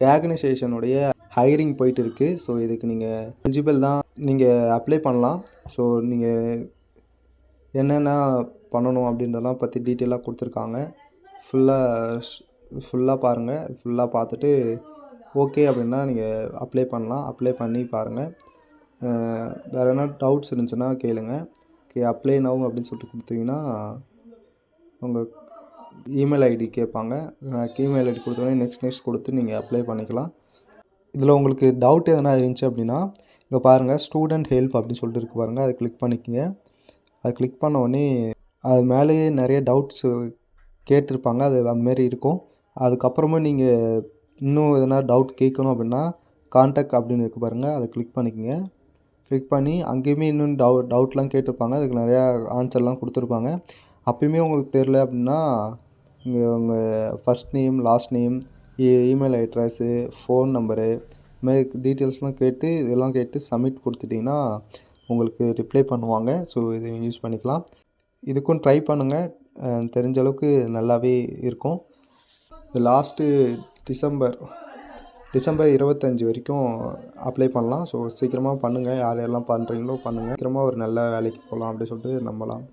கேகனைசேஷனுடைய hiring போயிட்டு இருக்குது so இதுக்கு நீங்கள் எலிஜிபிள் தான் நீங்கள் அப்ளை பண்ணலாம். ஸோ நீங்கள் என்னென்ன பண்ணணும் அப்படின்றதெல்லாம் பற்றி டீட்டெயிலாக கொடுத்துருக்காங்க. ஃபுல்லாக ஃபுல்லாக பாருங்கள் ஃபுல்லாக பார்த்துட்டு ஓகே அப்படின்னா நீங்கள் அப்ளை பண்ணலாம். அப்ளை பண்ணி பாருங்கள் வேறு என்ன டவுட்ஸ் இருந்துச்சுன்னா கேளுங்கள் ஓகே அப்ளை நவ் அப்படின்னு சொல்லிட்டு கொடுத்தீங்கன்னா உங்கள் இமெயில் ஐடி கேட்பாங்க. இமெயில் ஐடி கொடுத்தோடனே நெக்ஸ்ட் நெக்ஸ்ட் கொடுத்து நீங்கள் அப்ளை பண்ணிக்கலாம். இதில் உங்களுக்கு டவுட் எதனா இருந்துச்சு அப்படின்னா இங்கே பாருங்கள் ஸ்டூடெண்ட் ஹெல்ப் அப்படின்னு சொல்லிட்டு இருக்கு பாருங்கள் அதை கிளிக் பண்ணிக்கோங்க. அதை கிளிக் பண்ண உடனே அது மேலேயே நிறைய டவுட்ஸ் கேட்டிருப்பாங்க. அது அந்தமாரி இருக்கும். அதுக்கப்புறமா நீங்கள் இன்னும் எதனா டவுட் கேட்கணும் அப்படின்னா கான்டாக்ட் அப்படின்னு இருக்கு பாருங்கள் அதை கிளிக் பண்ணிக்கோங்க. கிளிக் பண்ணி அங்கேயுமே இன்னும் டவு டவுட்லாம் கேட்டிருப்பாங்க. அதுக்கு நிறையா ஆன்சர்லாம் கொடுத்துருப்பாங்க. அப்பயுமே உங்களுக்கு தெரில அப்படின்னா உங்கள் first name last name email address phone number இதுமாதிரி டீட்டெயில்ஸ்லாம் கேட்டு இதெல்லாம் கேட்டு சப்மிட் கொடுத்துட்டிங்கன்னா உங்களுக்கு ரிப்ளை பண்ணுவாங்க. ஸோ இதை யூஸ் பண்ணிக்கலாம். இதுக்கும் ட்ரை பண்ணுங்கள் தெரிஞ்ச அளவுக்கு நல்லாவே இருக்கும். லாஸ்ட்டு டிசம்பர் டிசம்பர் இருபத்தஞ்சி வரைக்கும் அப்ளை பண்ணலாம். ஸோ சீக்கிரமாக பண்ணுங்கள் யார் யாரெல்லாம் பண்ணுறீங்களோ பண்ணுங்கள் சீக்கிரமாக ஒரு நல்ல வேலைக்கு போகலாம் அப்படின்னு சொல்லிட்டு நம்பலாம்.